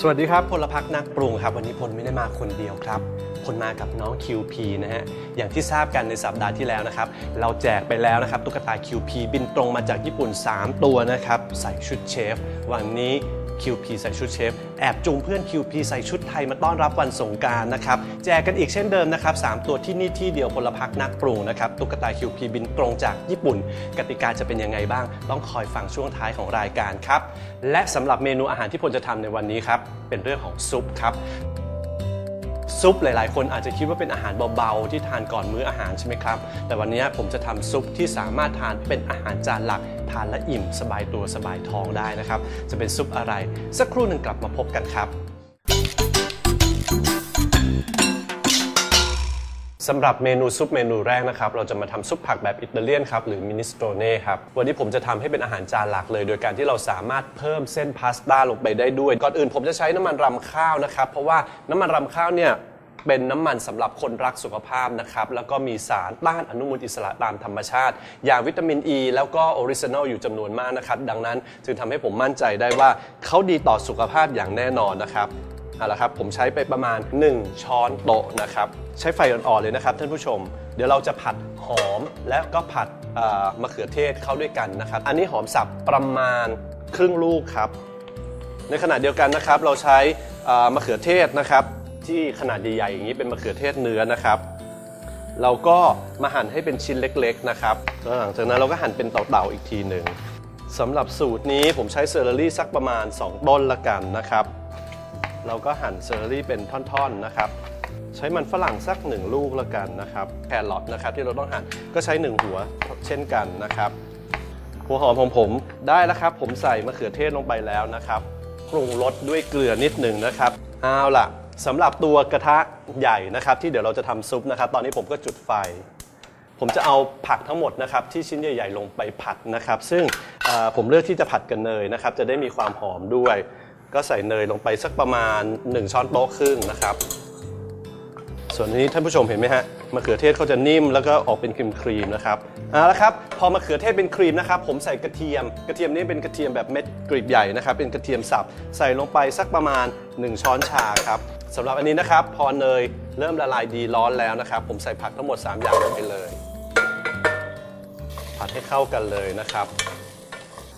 สวัสดีครับพลพักนักปรุงครับ วันนี้พลไม่ได้มาคนเดียวครับพลมากับน้อง QP นะฮะอย่างที่ทราบกันในสัปดาห์ที่แล้วนะครับ เราแจกไปแล้วนะครับตุ๊กตา QP บินตรงมาจากญี่ปุ่น 3 ตัวนะครับ ใส่ชุดเชฟ วันนี้ QP ใส่ชุดเชฟ แอบจูงเพื่อน QP ใส่ชุดไทยมาต้อนรับวันสงการนะครับแจกกันอีกเช่นเดิมนะครับ3ตัวที่นี่ที่เดียวพลพักนักปรุงนะครับตุ๊กตา QP บินตรงจากญี่ปุ่น กติกาจะเป็นยังไงบ้าง ต้องคอยฟังช่วงท้ายของรายการครับและสำหรับเมนูอาหารที่พลจะทำในวันนี้ครับเป็นเรื่องของซุปครับ ซุปหลาย ๆ คนอาจจะคิดว่าเป็นอาหารเบา ๆ ที่ทานก่อนมื้ออาหารใช่ไหมครับ แต่วันนี้ผมจะทำซุปที่สามารถทานเป็นอาหารจานหลัก ทานและอิ่ม สบายตัวสบายท้องได้นะครับ จะเป็นซุปอะไร สักครู่หนึ่งกลับมาพบกันครับ สำหรับเมนูซุปเมนูแรกนะครับ เราจะมาทำซุปผักแบบอิตาเลียนครับ หรือมินิสโตเน่ครับ วันนี้ผมจะทำให้เป็นอาหารจานหลักเลย โดยการที่เราสามารถเพิ่มเส้นพาสต้าลงไปได้ด้วย ก่อนอื่นผมจะใช้น้ำมันรำข้าวนะครับ เพราะว่าน้ำมันรำข้าวเนี่ยเป็นน้ำมันสำหรับคนรักสุขภาพนะครับ แล้วก็มีสารต้านอนุมูลอิสระตามธรรมชาติ อย่างวิตามินอ e, ีแล้วก็ออริจินอลอยู่จำนวนมากนะครับ ดังนั้นจึงทำให้ผมมั่นใจได้ว่าเขาดีต่อสุขภาพอย่างแน่นอนนะครับ เอาละครับผมใช้ไปประมาณ 1 ช้อนโต๊ะนะครับ ใช้ไฟอ่อนๆเลยนะครับท่านผู้ชม เดี๋ยวเราจะผัดหอมและก็ผัดมะเขือเทศเข้าด้วยกันนะครับ อันนี้หอมสับประมาณครึ่งลูกครับ ในขณะเดียวกันนะครับเราใช้มะเขือเทศนะครับ ที่ขนาดใหญ่ๆอย่างนี้เป็นมะเขือเทศเนื้อนะครับเราก็มาหั่นให้เป็นชิ้นเล็กๆนะครับแล้วหลังจากนั้นเราก็หั่นเป็นเต่าๆอีกทีหนึ่งสำหรับสูตรนี้ผมใช้เซอร์เรี่สักประมาณ 2 ต้นละกันนะครับ เราก็หั่นเซอร์รี่เป็นท่อนๆนะครับ ใช้มันฝรั่งสัก1ลูกละกันนะครับแครอทนะครับที่เราต้องหั่นก็ใช้1หัวเช่นกันนะครับ หัวหอมของผมได้แล้วครับ ผมใส่มะเขือเทศลงไปแล้วนะครับปรุงรสด้วยเกลือนิดหนึ่งนะครับเอาล่ะสำหรับตัวกระทะใหญ่นะครับ ที่เดี๋ยวเราจะทำซุปนะครับ ตอนนี้ผมก็จุดไฟ ผมจะเอาผักทั้งหมดนะครับ ที่ชิ้นใหญ่ ๆ ลงไปผัดนะครับ ซึ่งผมเลือกที่จะผัดกับเนยนะครับ จะได้มีความหอมด้วย ก็ใส่เนยลงไปสักประมาณ 1 ช้อนโต๊ะครึ่งนะครับ ส่วนนี้ท่านผู้ชมเห็นไหมฮะมะเขือเทศเขาจะนิ่มแล้วก็ออกเป็นครีมครีมๆนะครับเอาละครับพอมะเขือเทศเป็นครีมนะครับ ผมใส่กระเทียม กระเทียมนี่เป็นกระเทียมแบบเม็ดกรีบใหญ่นะครับ เป็นกระเทียมสับใส่ลงไปสักประมาณ 1 ช้อนชาครับสำหรับอันนี้นะครับ พอเนยเริ่มละลายดีร้อนแล้วนะครับ ผมใส่ผักทั้งหมด 3 อย่างลงไปเลยผัดให้เข้ากันเลยนะครับ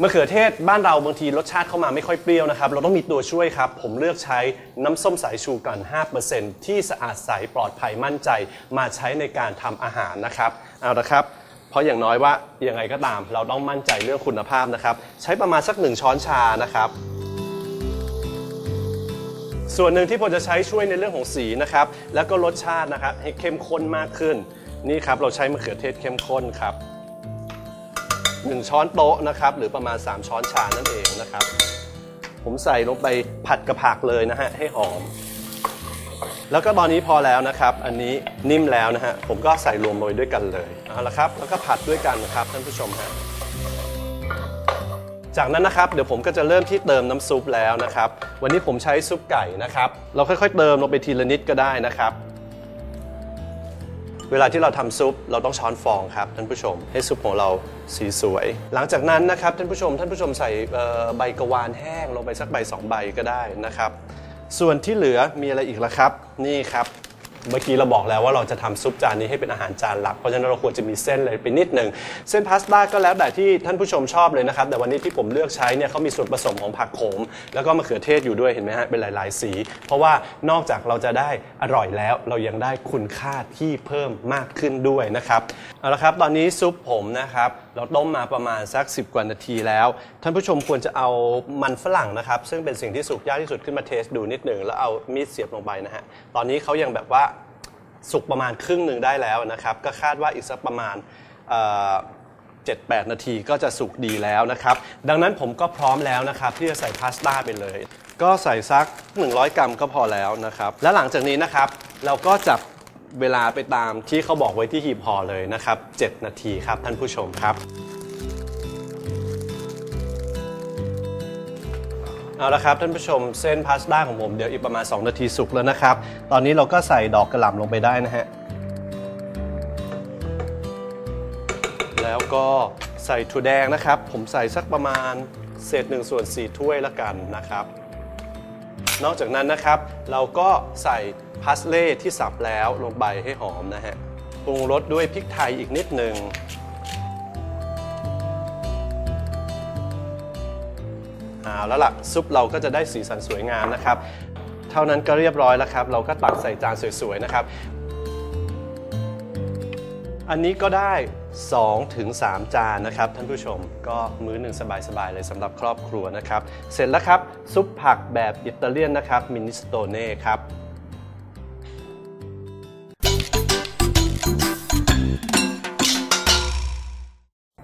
มะเขือเทศบ้านเราบางทีรสชาติเข้ามาไม่ค่อยเปรี้ยวนะครับ เราต้องมีตัวช่วยครับ ผมเลือกใช้น้ำส้มสายชูกัน5%ที่สะอาดใสปลอดภัยมั่นใจ มาใช้ในการทำอาหารนะครับ เอาละครับ เพราะอย่างน้อยว่ายังไงก็ตาม เราต้องมั่นใจเรื่องคุณภาพนะครับ ใช้ประมาณสัก 1 ช้อนชานะครับส่วนหนึ่งที่ผมจะใช้ช่วยในเรื่องของสีนะครับ แล้วก็รสชาตินะครับให้เข้มข้นมากขึ้น นี่ครับเราใช้มะเขือเทศเข้มข้นครับ 1 ช้อนโต๊ะนะครับหรือประมาณ 3 ช้อนชานั่นเองนะครับ ผมใส่ลงไปผัดกระผักเลยนะฮะให้หอม แล้วก็ตอนนี้พอแล้วนะครับ อันนี้นิ่มแล้วนะฮะผมก็ใส่รวมโรยด้วยกันเลยเอาละครับแล้วก็ผัดด้วยกันนะครับท่านผู้ชมฮะจากนั้นนะครับเดี๋ยวผมก็จะเริ่มที่เติมน้ำซุปแล้วนะครับ วันนี้ผมใช้ซุปไก่นะครับ เราค่อยๆ เติมลงไปทีละนิดก็ได้นะครับ เวลาที่เราทำซุปเราต้องช้อนฟองครับท่านผู้ชม ให้ซุปของเราสีสวย หลังจากนั้นนะครับท่านผู้ชมท่านผู้ชมใส่ใบกระวานแห้งลงไปสักใบสองใบก็ได้นะครับ ส่วนที่เหลือมีอะไรอีกล่ะครับ นี่ครับ เมื่อกี้เราบอกแล้วว่าเราจะทำซุปจานนี้ให้เป็นอาหารจานหลัก เพราะฉะนั้นเราควรจะมีเส้นเลยไปนิดหนึ่งเส้นพาสต้าก็แล้วแต่ที่ท่านผู้ชมชอบเลยนะครับ แต่วันนี้ที่ผมเลือกใช้เนี่ยเขามีส่วนผสมของผักโขม แล้วก็มะเขือเทศอยู่ด้วยเห็นไหมฮะเป็นหลาย ๆ สี เพราะว่านอกจากเราจะได้อร่อยแล้ว เรายังได้คุณค่าที่เพิ่มมากขึ้นด้วยนะครับเอาละครับตอนนี้ซุปผมนะครับเราต้มมาประมาณสัก 10 กว่านาทีแล้ว ท่านผู้ชมควรจะเอามันฝรั่งนะครับซึ่งเป็นสิ่งที่สุกยากที่สุดขึ้นมาเทสดูนิดหนึ่งแล้วเอามีดเสียบลงไปนะฮะตอนนี้เขายังแบบว่า สุกประมาณครึ่งหนึ่งได้แล้วนะครับ ก็คาดว่าอีกสักประมาณเจ็ดแปดนาทีก็จะสุกดีแล้วนะครับ ดังนั้นผมก็พร้อมแล้วนะครับ ที่จะใส่พาสต้าไปเลย ก็ใส่สัก 100 กรัมก็พอแล้วนะครับ และหลังจากนี้นะครับเราก็จับเวลาไปตามที่เขาบอกไว้ที่หีบห่อเลยนะครับ 7 นาทีครับท่านผู้ชมครับ เอาละครับท่านผู้ชมเส้นพาสต้าของผมเดี๋ยวอีกประมาณ 2 นาทีสุกแล้วนะครับ ตอนนี้เราก็ใส่ดอกกระหล่ำลงไปได้นะฮะ แล้วก็ใส่ถั่วแดงนะครับ ผมใส่สักประมาณเศษ1ส่วน4ถ้วยละกันนะครับ นอกจากนั้นนะครับ เราก็ใส่พาสเล่ที่สับแล้วลงไปให้หอมนะฮะปรุงรสด้วยพริกไทยอีกนิดหนึ่ง แล้วล่ะซุปเราก็จะได้สีสันสวยงามนะครับ เท่านั้นก็เรียบร้อยแล้วครับ เราก็ตักใส่จานสวยๆนะครับ อันนี้ก็ได้ 2-3ถึง3จานนะครับท่านผู้ชมก็มื้อหนึ่งสบายๆเลยสำหรับครอบครัวนะครับ เสร็จแล้วครับ ซุปผักแบบอิตาเลียนนะครับมินิสโตเน่ครับ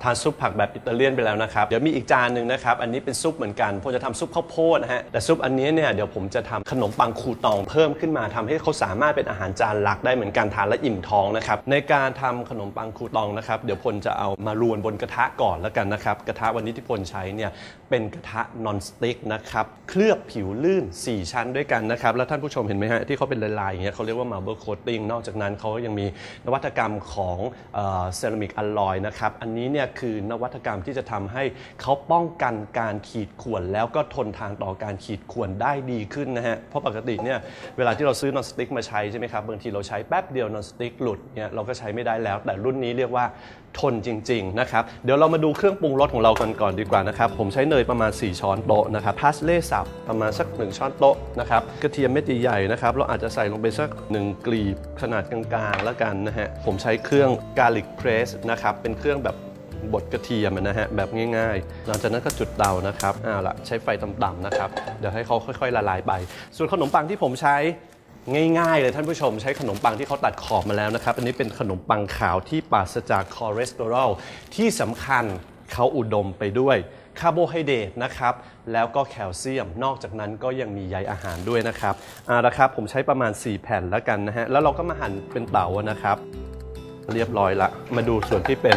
ทานซุปผักแบบอิตาเลียนไปแล้วนะครับ เดี๋ยวมีอีกจานหนึ่งนะครับ อันนี้เป็นซุปเหมือนกัน ผมจะทำซุปข้าวโพดนะฮะ แต่ซุปอันนี้เนี่ยเดี๋ยวผมจะทำขนมปังคูตองเพิ่มขึ้นมาทำให้เขาสามารถเป็นอาหารจานหลักได้เหมือนกันทานและอิ่มท้องนะครับ ในการทำขนมปังคูตองนะครับ เดี๋ยวพลจะเอามารวนบนกระทะก่อนแล้วกันนะครับ กระทะวันนี้ที่พลใช้เนี่ยเป็นกระทะนอนสติ๊กนะครับ เคลือบผิวลื่น 4 ชั้นด้วยกันนะครับ แล้วท่านผู้ชมเห็นไหมฮะที่เขาเป็นลายๆอย่างเงี้ยเขาเรียกว่า marble coating นอกจากนั้นเขายังมีนวัตกรรมของเซรามิกอลลอยนะครับ อันนี้เนี่ยคือนวัตกรรมที่จะทำให้เขาป้องกันการขีดข่วนแล้วก็ทนทานต่อการขีดข่วนได้ดีขึ้นนะฮะเพราะปกติเนี่ยเวลาที่เราซื้อนอนสติ๊กมาใช้ใช่ไหมครับบางทีเราใช้แป๊บเดียวนอนสติ๊กหลุดเนี่ยเราก็ใช้ไม่ได้แล้ว แต่รุ่นนี้เรียกว่าทนจริงๆนะครับเดี๋ยวเรามาดูเครื่องปรุงรสของเรากันก่อนดีกว่านะครับผมใช้เนยประมาณ 4 ช้อนโต๊ะนะครับพาสเล่สับประมาณสัก 1 ช้อนโต๊ะนะครับกระเทียมเม็ดใหญ่ๆนะครับเราอาจจะใส่ลงไปสัก 1 กลีบขนาดกลางๆแล้วกันนะฮะผมใช้เครื่อง garlic press นะครับเป็นเครื่องแบบ บดกระเทียมนะฮะแบบง่ายๆ หลังจากนั้นก็จุดเตานะครับเอาละใช้ไฟต่ำๆนะครับ เดี๋ยวให้เขาค่อยๆละลายไป ส่วนขนมปังที่ผมใช้ง่ายๆ เลยท่านผู้ชมใช้ขนมปังที่เขาตัดขอบมาแล้วนะครับ อันนี้เป็นขนมปังขาวที่ปราศจากคอเลสเตอรอลที่สำคัญเขาอุดมไปด้วยคาร์โบไฮเดรตนะครับ แล้วก็แคลเซียม นอกจากนั้นก็ยังมีใยอาหารด้วยนะครับเอาละครับ ผมใช้ประมาณ 4 แผ่นแล้วกันนะฮะ แล้วเราก็มาหั่นเป็นเต๋านะครับ เรียบร้อยละ มาดูส่วนที่เป็น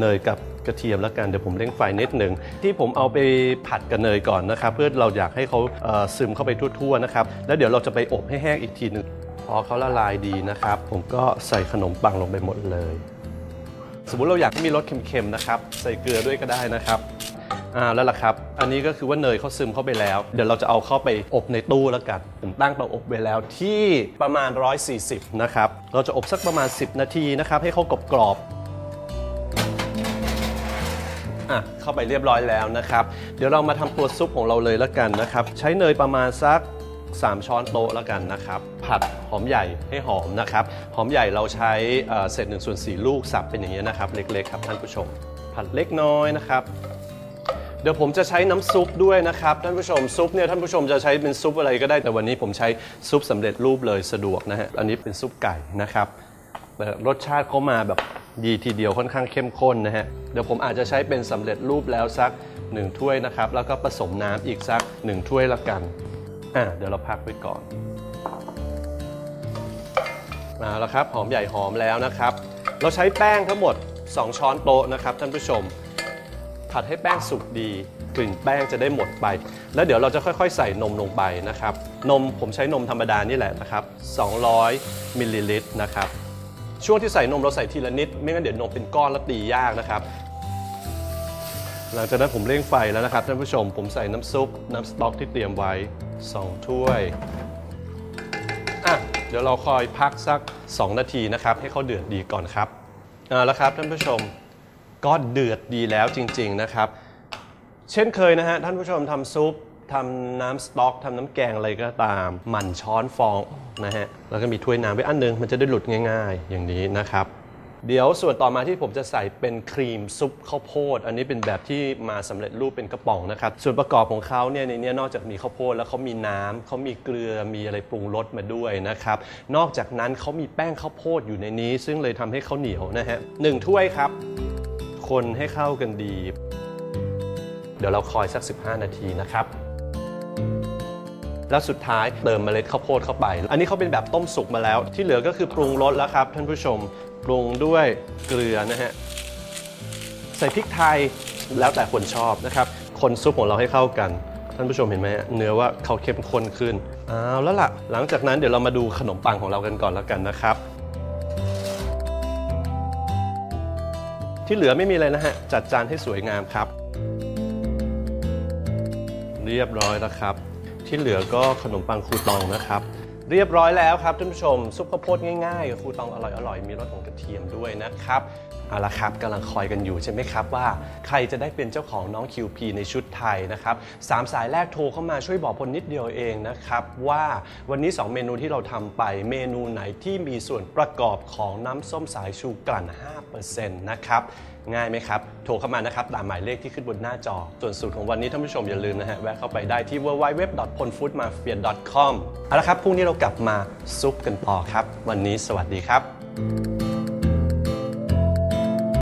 เนยกับกระเทียมแล้วกันเดี๋ยวผมเร่งไฟนิดหนึ่งที่ผมเอาไปผัดกับเนยก่อนนะครับ เพื่อเราอยากให้เขาเซึมเข้าไปทั่วๆนะครับแล้วเดี๋ยวเราจะไปอบให้แห้งอีกทีหนึ่งพอเขาละลายดีนะครับ ผมก็ใส่ขนมปังลงไปหมดเลย สมมติเราอยากให้มีรสเค็มๆนะครับ ใส่เกลือด้วยก็ได้นะครับอ่าแล้วล่ะครับ อันนี้ก็คือว่าเนยเขาซึมเข้าไปแล้ว เดี๋ยวเราจะเอาเข้าไปอบในตู้แล้วกันผมตั้งเตาอบไว้แล้วที่ประมาณ 140 นะครับ เราจะอบสักประมาณ 10 นาทีนะครับ ให้เขากรอบ อะเข้าไปเรียบร้อยแล้วนะครับ เดี๋ยวเรามาทำตัวซุปของเราเลยแล้วกันนะครับ ใช้เนยประมาณสัก 3 ช้อนโต๊ะแล้วกันนะครับ ผัดหอมใหญ่ให้หอมนะครับ หอมใหญ่เราใช้เศษหนึ่งส่วนสี่ลูกสับเป็นอย่างนี้ยนะครับ เล็กๆครับท่านผู้ชม ผัดเล็กน้อยนะครับเดี๋ยวผมจะใช้น้ำซุปด้วยนะครับท่านผู้ชมซุปเนี่ยท่านผู้ชมจะใช้เป็นซุปอะไรก็ได้แต่วันนี้ผมใช้ซุปสำเร็จรูปเลยสะดวกนะฮะอันนี้เป็นซุปไก่นะครับรสชาติเขามาแบบ ดีทีเดียวค่อนข้างเข้มข้นนะฮะ เดี๋ยวผมอาจจะใช้เป็นสำเร็จรูปแล้วสัก 1 ถ้วยนะครับ แล้วก็ผสมน้ำอีกสัก 1 ถ้วยละกัน อ่าเดี๋ยวเราพักไว้ก่อนมาแล้วครับ หอมใหญ่หอมแล้วนะครับ เราใช้แป้งทั้งหมด 2 ช้อนโต๊ะนะครับท่านผู้ชม ผัดให้แป้งสุกดีกลิ่นแป้งจะได้หมดไป แล้วเดี๋ยวเราจะค่อยๆ ใส่นมลงไปนะครับ นมผมใช้นมธรรมดานี่แหละนะครับ 200มิลลิลิตรนะครับ ช่วงที่ใส่นมเราใส่ทีละนิด ไม่งั้นเดี๋ยวนมเป็นก้อนแล้วตียากนะครับ หลังจากนั้นผมเร่งไฟแล้วนะครับท่านผู้ชมผมใส่น้ำซุปน้ำสต๊อกที่เตรียมไว้ 2 ถ้วยอะเดี๋ยวเราคอยพักสัก 2 นาทีนะครับให้เขาเดือดดีก่อนครับเอาละครับท่านผู้ชมก็เดือดดีแล้วจริง ๆนะครับ เช่นเคยนะฮะท่านผู้ชมทำซุป ทำน้ำสต๊อกทำน้ำแกงอะไรก็ตาม หมั่นช้อนฟองนะฮะแล้วก็มีถ้วยน้ำไว้อันหนึง มันจะได้หลุดง่าย ๆ อย่างนี้นะครับเดี๋ยวส่วนต่อมาที่ผมจะใส่เป็นครีมซุปข้าวโพด อันนี้เป็นแบบที่มาสำเร็จรูปเป็นกระป๋องนะครับ ส่วนประกอบของเขาเนี่ยในนี้นอกจากมีข้าวโพดแล้วเขามีน้ำเขามีเกลือมีอะไรปรุงรสมาด้วยนะครับ นอกจากนั้นเขามีแป้งข้าวโพดอยู่ในนี้ ซึ่งเลยทำให้เขาเหนียวนะฮะหนึ่งถ้วยครับ คนให้เข้ากันดี เดี๋ยวเราคอยสัก 15 นาทีนะครับ แล้วสุดท้ายเติมเมล็ดข้าวโพดเข้าไป อันนี้เขาเป็นแบบต้มสุกมาแล้ว ที่เหลือก็คือปรุงรสแล้วครับท่านผู้ชมปรุงด้วยเกลือนะฮะใส่พริกไทยแล้วแต่คนชอบนะครับคนซุปของเราให้เข้ากัน ท่านผู้ชมเห็นไหมเนื้อว่าเขาเข้มข้นขึ้นเอาวแล้วล่ะ หลังจากนั้นเดี๋ยวเรามาดูขนมปังของเรากันก่อนแล้วกันนะครับ ที่เหลือไม่มีอะไรนะฮะจัดจานให้สวยงามครับ เรียบร้อยแล้วครับ ที่เหลือก็ขนมปังครูตองนะครับ เรียบร้อยแล้วครับท่านผู้ชม ซุปข้าวโพดง่ายๆกับครูตองอร่อยๆ มีรสของกระเทียมด้วยนะครับ เอาละครับกำลังคอยกันอยู่ใช่ไหมครับว่าใครจะได้เป็นเจ้าของน้อง QP ในชุดไทยนะครับสามสายแรกโทรเข้ามาช่วยบอกพลนิดเดียวเองนะครับว่าวันนี้ 2 เมนูที่เราทำไปเมนูไหนที่มีส่วนประกอบของน้ำส้มสายชูกลั่น 5%นะครับง่ายไหมครับ โทรเข้ามานะครับ ตามหมายเลขที่ขึ้นบนหน้าจอ ส่วนสูตรของวันนี้ท่านผู้ชมอย่าลืมนะฮะ แวะเข้าไปได้ที่ www.ponfoodmafia.com เอาละครับ พรุ่งนี้เรากลับมาซุปกันต่อครับ วันนี้สวัสดีครับ